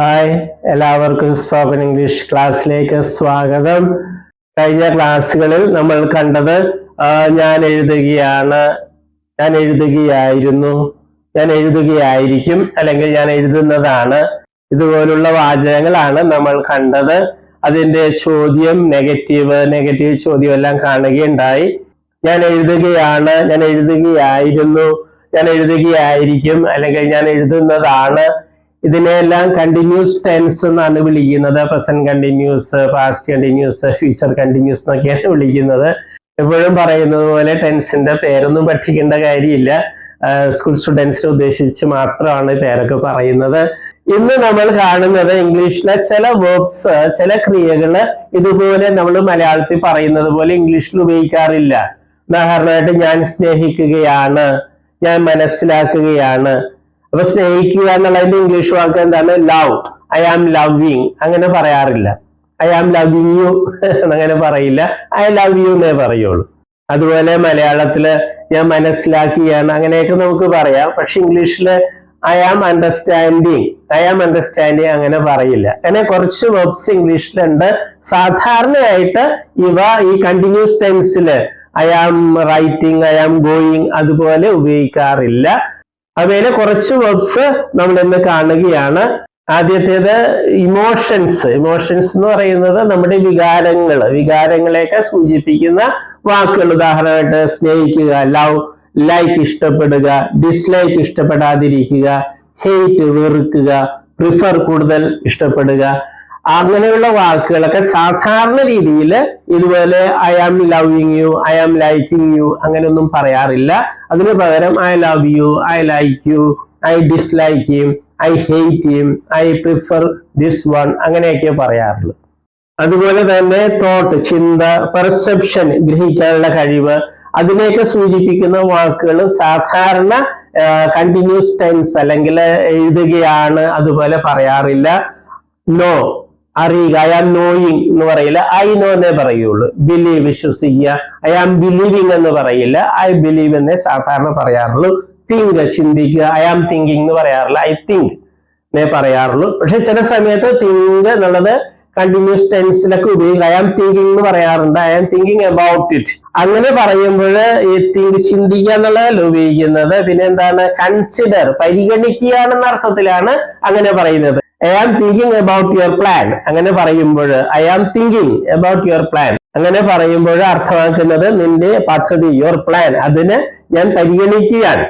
Hi എല്ലാവർക്കും spoken English ക്ലാസ്സിലേക്ക് സ്വാഗതം. കഴിഞ്ഞ ക്ലാസ്സുകളിൽ നമ്മൾ കണ്ടത് ഞാൻ എഴുതുകയാണ് ഞാൻ എഴുതുകയായിരുന്നു ഞാൻ എഴുതുകയായിരിക്കും അല്ലെങ്കിൽ ഞാൻ എഴുതുന്നതാണ്. ഇതുപോലുള്ള വാചകങ്ങളാണ് നമ്മൾ കണ്ടത്. അതിന്റെ ചോദ്യം നെഗറ്റീവ് നെഗറ്റീവ് ചോദ്യം എല്ലാം കാണുകയുണ്ടായി. ഞാൻ എഴുതുകയാണ് ഞാൻ എഴുതുകയായിരുന്നു ഞാൻ എഴുതുകയായിരിക്കും അല്ലെങ്കിൽ ഞാൻ എഴുതുന്നതാണ്. ഇതിനെല്ലാം കണ്ടിന്യൂസ് ടെൻസ് എന്നാണ് വിളിക്കുന്നത്. Present continuous past continuous future continuous എന്നൊക്കെയാണ് വിളിക്കുന്നത്. എപ്പോഴും പറയുന്നത് പോലെ ടെൻസിന്റെ പേരൊന്നും പഠിക്കേണ്ട കാര്യമില്ല. സ്കൂൾ സ്റ്റുഡൻസിനെ ഉദ്ദേശിച്ച് മാത്രമാണ് പേരൊക്കെ പറയുന്നത്. ഇന്ന് നമ്മൾ കാണുന്നത് ഇംഗ്ലീഷിലെ ചില വേർബ്സ് ചില ക്രിയകൾ ഇതുപോലെ നമ്മൾ മലയാളത്തിൽ പറയുന്നത് പോലെ ഇംഗ്ലീഷിൽ ഉപയോഗിക്കാറില്ല. ഉദാഹരണമായിട്ട് ഞാൻ സ്നേഹിക്കുകയാണ് ഞാൻ മനസ്സിലാക്കുകയാണ് അപ്പൊ സ്നേഹിക്കുക എന്നുള്ളതിന്റെ ഇംഗ്ലീഷ് വാക്ക് എന്താണ്? ലവ് ഐ ആം ലവിങ് അങ്ങനെ പറയാറില്ല. ഐ ആം ലവിങ് യു അങ്ങനെ പറയില്ല. ഐ ലവ് യു എന്നേ പറയുള്ളൂ. അതുപോലെ മലയാളത്തിൽ ഞാൻ മനസ്സിലാക്കിയാണ്. അങ്ങനെയൊക്കെ നമുക്ക് പറയാം. പക്ഷെ ഇംഗ്ലീഷിൽ I am understanding I am understanding അങ്ങനെ പറയില്ല. അങ്ങനെ കുറച്ച് വെബ്സ് ഇംഗ്ലീഷിലുണ്ട്. സാധാരണയായിട്ട് ഇവ ഈ continuous ടെൻസിൽ I am writing I am going അതുപോലെ ഉപയോഗിക്കാറില്ല. അവയിലെ കുറച്ച് വേർഡ്സ് നമ്മൾ ഇന്ന് കാണുകയാണ്. ആദ്യത്തേത് ഇമോഷൻസ് ഇമോഷൻസ് എന്ന് പറയുന്നത് നമ്മുടെ വികാരങ്ങൾ. വികാരങ്ങളെയൊക്കെ സൂചിപ്പിക്കുന്ന വാക്കുകൾ. ഉദാഹരണമായിട്ട് സ്നേഹിക്കുക ലവ് ലൈക്ക് ഇഷ്ടപ്പെടുക ഡിസ്ലൈക്ക് ഇഷ്ടപ്പെടാതിരിക്കുക ഹെയ്റ്റ് വെറുക്കുക പ്രിഫർ കൂടുതൽ ഇഷ്ടപ്പെടുക. അങ്ങനെയുള്ള വാക്കുകളൊക്കെ സാധാരണ രീതിയിൽ ഇതുപോലെ I am loving you I am liking you അങ്ങനെയൊന്നും പറയാറില്ല. അതിന് പകരം I love you I like you I dislike you I hate you I prefer this one അങ്ങനെയൊക്കെ പറയാറുള്ളൂ. അതുപോലെ തന്നെ തോട്ട് ചിന്ത പെർസെപ്ഷൻ ഗ്രഹിക്കാനുള്ള കഴിവ് അതിനെയൊക്കെ സൂചിപ്പിക്കുന്ന വാക്കുകൾ സാധാരണ കണ്ടിന്യൂസ് ടെൻസ് അല്ലെങ്കിൽ എഴുതുകയാണ് അതുപോലെ പറയാറില്ല. നോ അറിയുക. ഐ ആം നോയിങ് എന്ന് പറയില്ല. ഐ നോ എന്നേ പറയുള്ളൂ. ബിലീവ് വിശ്വസിക്കുക. ഐ ആം ബിലീവിങ് എന്ന് പറയില്ല. ഐ ബിലീവ് എന്നേ സാധാരണ പറയാറുള്ളൂ. തിങ്ക് ചിന്തിക്കുക. ഐ ആം തിങ്കിങ് എന്ന് പറയാറില്ല. ഐ തിങ്ക് എന്നേ പറയാറുള്ളൂ. പക്ഷെ ചില സമയത്ത് തിങ്ക് എന്നുള്ളത് കണ്ടിന്യൂസ് ടെൻസിലൊക്കെ ഉപയോഗിക്കുക ഐ ആം തിങ്കിങ് എന്ന് പറയാറുണ്ട്. I am thinking about it അങ്ങനെ പറയുമ്പോൾ ഈ തിങ്ക് ചിന്തിക്കുക എന്നുള്ളതല്ല ഉപയോഗിക്കുന്നത്. പിന്നെ എന്താണ്? കൺസിഡർ പരിഗണിക്കുകയാണെന്ന അർത്ഥത്തിലാണ് അങ്ങനെ പറയുന്നത്. I am thinking about your plan അങ്ങനെ പറയുമ്പോൾ I am thinking about your plan അങ്ങനെ പറയുമ്പോൾ അർത്ഥമാക്കുന്നത് നിന്റെ പദ്ധതി യുവർ പ്ലാൻ അതിന് ഞാൻ പരിഗണിക്കുകയാണ്.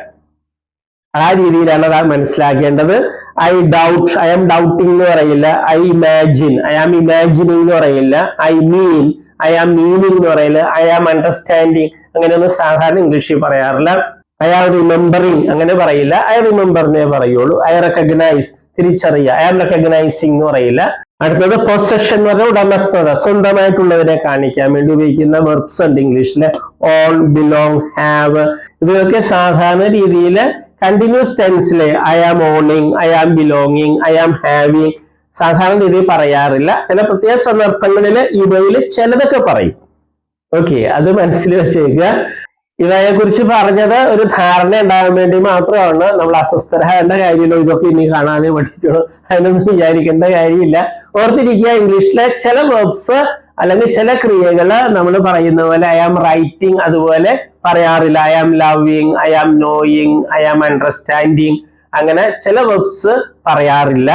ആ രീതിയിലാണ് അത് മനസ്സിലാക്കേണ്ടത്. I doubt I am doubting എന്ന് പറയില്ല. I imagine I am imagining എന്ന് പറയില്ല. I mean I am meaning എന്ന് പറയില്ല. ഐ ആം അണ്ടർസ്റ്റാൻഡിങ് അങ്ങനെയൊന്നും സാധാരണ ഇംഗ്ലീഷിൽ പറയാറില്ല. ഐ ആം റിമെമ്പറിങ് അങ്ങനെ പറയില്ല. ഐ റിമെമ്പർ എന്നേ പറയുള്ളൂ. ഐ റെക്കഗ്നൈസ് തിരിച്ചറിയുക. ആം റെക്കഗ്നൈസിംഗ് എന്ന് പറയില്ല. അടുത്തത് പൊസഷൻ എന്ന് പറഞ്ഞാൽ ഉടമസ്ഥത സ്വന്തമായിട്ടുള്ളവരെ കാണിക്കാൻ വേണ്ടി ഉപയോഗിക്കുന്ന വെർബ്സ് ഉണ്ട് ഇംഗ്ലീഷിൽ ഓൺ ബിലോങ് ഹാവ് ഇവയൊക്കെ സാധാരണ രീതിയിൽ continuous ടെൻസിലെ I am owning I am belonging I am having സാധാരണ രീതിയിൽ പറയാറില്ല. ചില പ്രത്യേക സന്ദർഭങ്ങളിൽ ഇവയിൽ ചിലതൊക്കെ പറയും. ഓക്കെ അത് മനസ്സിൽ വെച്ചേക്കുക. ഇവയെ കുറിച്ച് പറഞ്ഞത് ഒരു ധാരണ ഉണ്ടാകാൻ വേണ്ടി മാത്രമാണ്. നമ്മൾ അസ്വസ്ഥരാകേണ്ട കാര്യമില്ല. ഇതൊക്കെ ഇനി കാണാനേ പഠിക്കുള്ളൂ അതിനൊന്നും വിചാരിക്കേണ്ട കാര്യമില്ല. ഓർത്തിരിക്കുക ഇംഗ്ലീഷിലെ ചില വേർബ്സ് അല്ലെങ്കിൽ ചില ക്രിയകൾ നമ്മൾ പറയുന്ന പോലെ ഐ ആം റൈറ്റിംഗ് അതുപോലെ പറയാറില്ല. I am loving I am knowing I am understanding അങ്ങനെ ചില വേർബ്സ് പറയാറില്ല.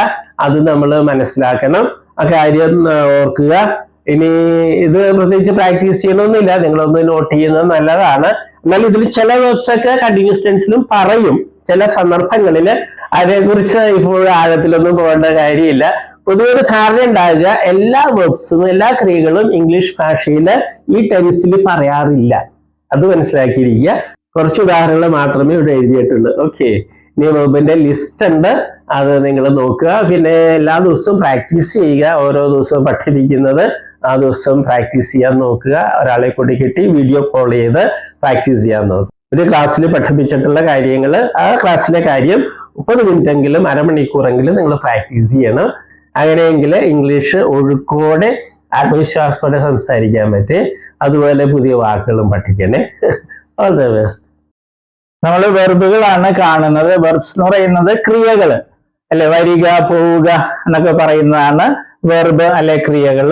അത് നമ്മൾ മനസ്സിലാക്കണം. ആ കാര്യം ഓർക്കുക. ഇനി ഇത് പ്രത്യേകിച്ച് പ്രാക്ടീസ് ചെയ്യണമെന്നില്ല നിങ്ങളൊന്ന് നോട്ട് ചെയ്യുന്നത് നല്ലതാണ്. എന്നാൽ ഇതിൽ ചില വെബ്സ് ഒക്കെ കണ്ടിന്യൂസ് ടെൻസിലും പറയും. ചില സന്ദർഭങ്ങളിൽ അതിനെക്കുറിച്ച് ഇപ്പോൾ ആഴത്തിലൊന്നും പോകേണ്ട കാര്യമില്ല. പൊതുവെ ഒരു ധാരണ ഉണ്ടാകുക എല്ലാ വേർബ്സും എല്ലാ ക്രിയകളും ഇംഗ്ലീഷ് ഭാഷയിൽ ഈ ടെൻസിൽ പറയാറില്ല. അത് മനസ്സിലാക്കിയിരിക്കുക. കുറച്ച് ഉദാഹരണങ്ങൾ മാത്രമേ ഇവിടെ എഴുതിയിട്ടുള്ളൂ. ഓക്കെ ഇനി വെർബിന്റെ ലിസ്റ്റ് ഉണ്ട്. അത് നിങ്ങൾ നോക്കുക. പിന്നെ എല്ലാ ദിവസവും പ്രാക്ടീസ് ചെയ്യുക. ഓരോ ദിവസവും പഠിപ്പിക്കുന്നത്. ആ ദിവസം പ്രാക്ടീസ് ചെയ്യാൻ നോക്കുക. ഒരാളെ കൂടി കിട്ടി വീഡിയോ കോൾ ചെയ്ത് പ്രാക്ടീസ് ചെയ്യാൻ നോക്കുക. ഒരു ക്ലാസ്സിൽ പഠിപ്പിച്ചിട്ടുള്ള കാര്യങ്ങൾ ആ ക്ലാസ്സിലെ കാര്യം മുപ്പത് മിനിറ്റെങ്കിലും അരമണിക്കൂറെങ്കിലും നിങ്ങൾ പ്രാക്ടീസ് ചെയ്യണം. അങ്ങനെയെങ്കിൽ ഇംഗ്ലീഷ് ഒഴുക്കോടെ ആത്മവിശ്വാസത്തോടെ സംസാരിക്കാൻ പറ്റേ. അതുപോലെ പുതിയ വാക്കുകളും പഠിക്കണേ. ഓൾ ദ ബെസ്റ്റ് നമ്മൾ വെർബുകളാണ് കാണുന്നത്. വെർബ്സ് എന്ന് പറയുന്നത് ക്രിയകൾ അല്ലെ? വരിക പോവുക എന്നൊക്കെ പറയുന്നതാണ് വെർബ് അല്ലെ ക്രിയകൾ.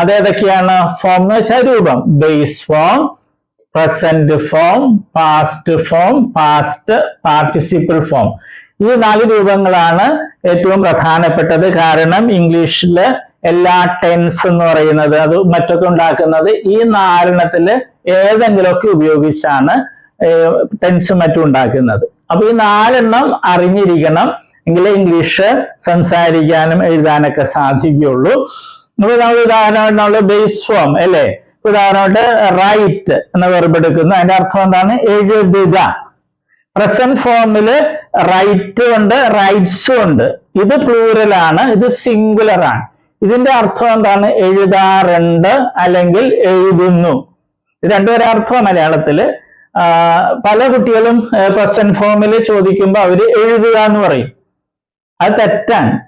അതേതൊക്കെയാണ് ഫോം എന്ന് വെച്ചാൽ രൂപം. Base form present form past form past participle form ഈ നാല് രൂപങ്ങളാണ് ഏറ്റവും പ്രധാനപ്പെട്ടത്. കാരണം ഇംഗ്ലീഷിൽ എല്ലാ ടെൻസ് എന്ന് പറയുന്നത് അത് മറ്റൊക്കെ ഉണ്ടാക്കുന്നത് ഈ നാലെണ്ണത്തിൽ ഏതെങ്കിലുമൊക്കെ ഉപയോഗിച്ചാണ് ടെൻസും മറ്റും ഉണ്ടാക്കുന്നത്. അപ്പൊ ഈ നാലെണ്ണം അറിഞ്ഞിരിക്കണം. എങ്കിലേ ഇംഗ്ലീഷ് സംസാരിക്കാനും എഴുതാനൊക്കെ സാധിക്കുകയുള്ളൂ. നമ്മൾ ഉദാഹരണമായിട്ട് നമ്മൾ ബേസ് ഫോം അല്ലേ? ഉദാഹരണമായിട്ട് റൈറ്റ് എന്ന വെർബ് എടുക്കുന്നു. അതിന്റെ അർത്ഥം എന്താണ്? എഴുതുക. പ്രസന്റ് ഫോമിൽ റൈറ്റ് ഉണ്ട് റൈറ്റ്സും ഉണ്ട്. ഇത് പ്ലൂറൽ ആണ് ഇത് സിംഗുലർ ആണ്. ഇതിന്റെ അർത്ഥം എന്താണ്? എഴുതാറുണ്ട് അല്ലെങ്കിൽ എഴുതുന്നു. ഇത് രണ്ടുപേരെ അർത്ഥം മലയാളത്തിൽ. ആ, പല കുട്ടികളും പ്രസന്റ് ഫോമിൽ ചോദിക്കുമ്പോൾ അവർ എഴുതുക എന്ന് പറയും. അത് തെറ്റാണ്.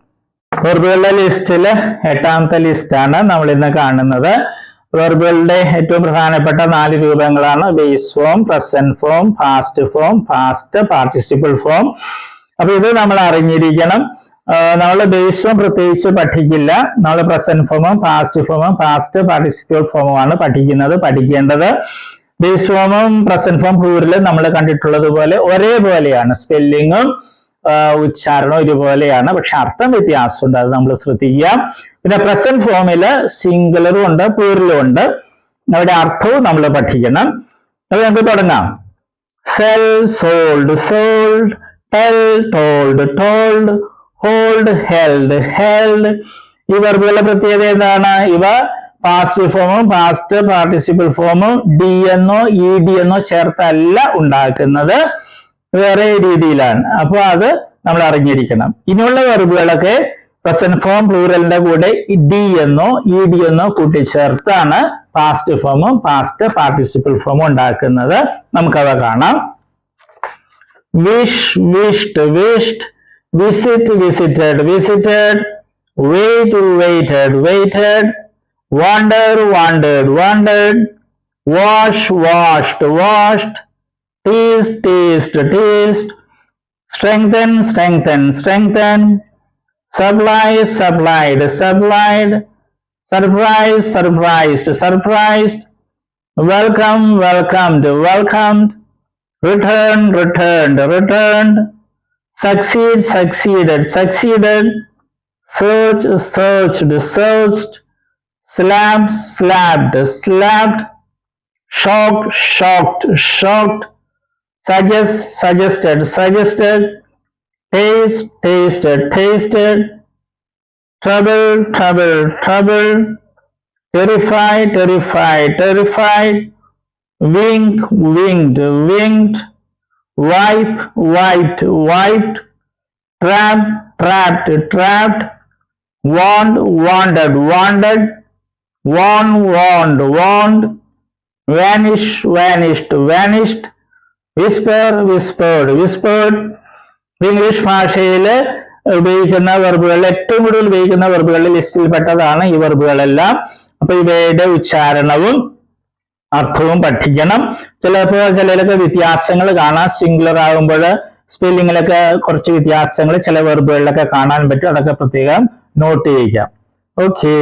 വെർബുകളുടെ ലിസ്റ്റിൽ എട്ടാമത്തെ ലിസ്റ്റാണ് നമ്മൾ ഇന്ന് കാണുന്നത്. വെർബുകളുടെ ഏറ്റവും പ്രധാനപ്പെട്ട നാല് രൂപങ്ങളാണ് base form present form past form past participle form അപ്പൊ ഇത് നമ്മൾ അറിഞ്ഞിരിക്കണം. നമ്മൾ ബേസ് ഫോം പ്രത്യേകിച്ച് പഠിക്കില്ല. നമ്മൾ പ്രസന്റ് ഫോമും പാസ്റ്റ് ഫോമും പാസ്റ്റ് പാർട്ടിസിപ്പിൾ ഫോമുമാണ് പഠിക്കുന്നത് പഠിക്കേണ്ടത്. ബേസ് ഫോമും പ്രസന്റ് ഫോം പ്ലൂരിലും നമ്മൾ കണ്ടിട്ടുള്ളത് പോലെ ഒരേപോലെയാണ്. സ്പെല്ലിങ്ങും ഉച്ചാരണവും ഒരുപോലെയാണ്. പക്ഷെ അർത്ഥം വ്യത്യാസമുണ്ട്. അത് നമ്മൾ ശ്രദ്ധിക്കുക. പിന്നെ പ്രസന്റ് ഫോമിൽ സിംഗുലറും ഉണ്ട് പ്ലൂറലും ഉണ്ട്. അവിടെ അർത്ഥവും നമ്മൾ പഠിക്കണം. അത് നമുക്ക് തുടങ്ങാം. Sell sold sold tell told told hold held held ഈ വെർബുകളുടെ പ്രത്യേകത എന്താണ്? ഇവ പാസ്റ്റ് ഫോമും പാസ്റ്റ് പാർട്ടിസിപ്പിൾ ഫോമും ഡി എന്നോ ഇ ഡി എന്നോ ചേർത്തല്ല ഉണ്ടാക്കുന്നത്. വേറെ രീതിയിലാണ്. അപ്പൊ അത് നമ്മൾ അറിഞ്ഞിരിക്കണം. ഇനിയുള്ള വെർബുകളൊക്കെ പ്രസന്റ് ഫോം പ്ലൂറലിന്റെ കൂടെ ഡി എന്നോ ഇ ഡി എന്നോ കൂട്ടിച്ചേർത്താണ് പാസ്റ്റ് ഫോമും പാസ്റ്റ് പാർട്ടിസിപ്പിൾ ഫോമും ഉണ്ടാക്കുന്നത്. നമുക്കത് കാണാം. Wish, wished, wished, visit, visited, visited, wait, waited, waited, wonder, wandered wandered wash, washed, washed, tease, teased, teased, strengthen, strengthen, strengthen, supply, supplied, supplied, surprise, surprised, surprised, welcome, welcomed, welcomed, return, returned, returned, succeed, succeeded, succeeded, search, searched, searched, slapped, slapped, slapped, shocked, shocked, shocked, suggest, suggested, suggested, taste, tasted, tasted, trouble, trouble, trouble, terrify, terrified, terrified, wink, winked, winked, wipe, wiped, wiped, trap, trapped, trapped, warned, wandered, wandered, warn, warned, warned, vanish, vanished, vanished, whisper, whispered, whispered. English ഭാഷയിൽ ഉപയോഗിക്കുന്ന വെർബുകളിൽ ഏറ്റവും കൂടുതൽ ഉപയോഗിക്കുന്ന വെർബുകളുടെ ലിസ്റ്റിൽപ്പെട്ടതാണ് ഈ വെർബുകളെല്ലാം അപ്പൊ ഇവയുടെ ഉച്ചാരണവും അർത്ഥവും പഠിക്കണം. ചിലപ്പോൾ ചിലരൊക്കെ വ്യത്യാസങ്ങൾ കാണാം. സിംഗുലർ ആകുമ്പോൾ സ്പെല്ലിങ്ങിലൊക്കെ കുറച്ച് വ്യത്യാസങ്ങൾ ചില വെർബുകളിലൊക്കെ കാണാൻ പറ്റും. അതൊക്കെ പ്രത്യേകം നോട്ട് ചെയ്യിക്കാം. ഓക്കെ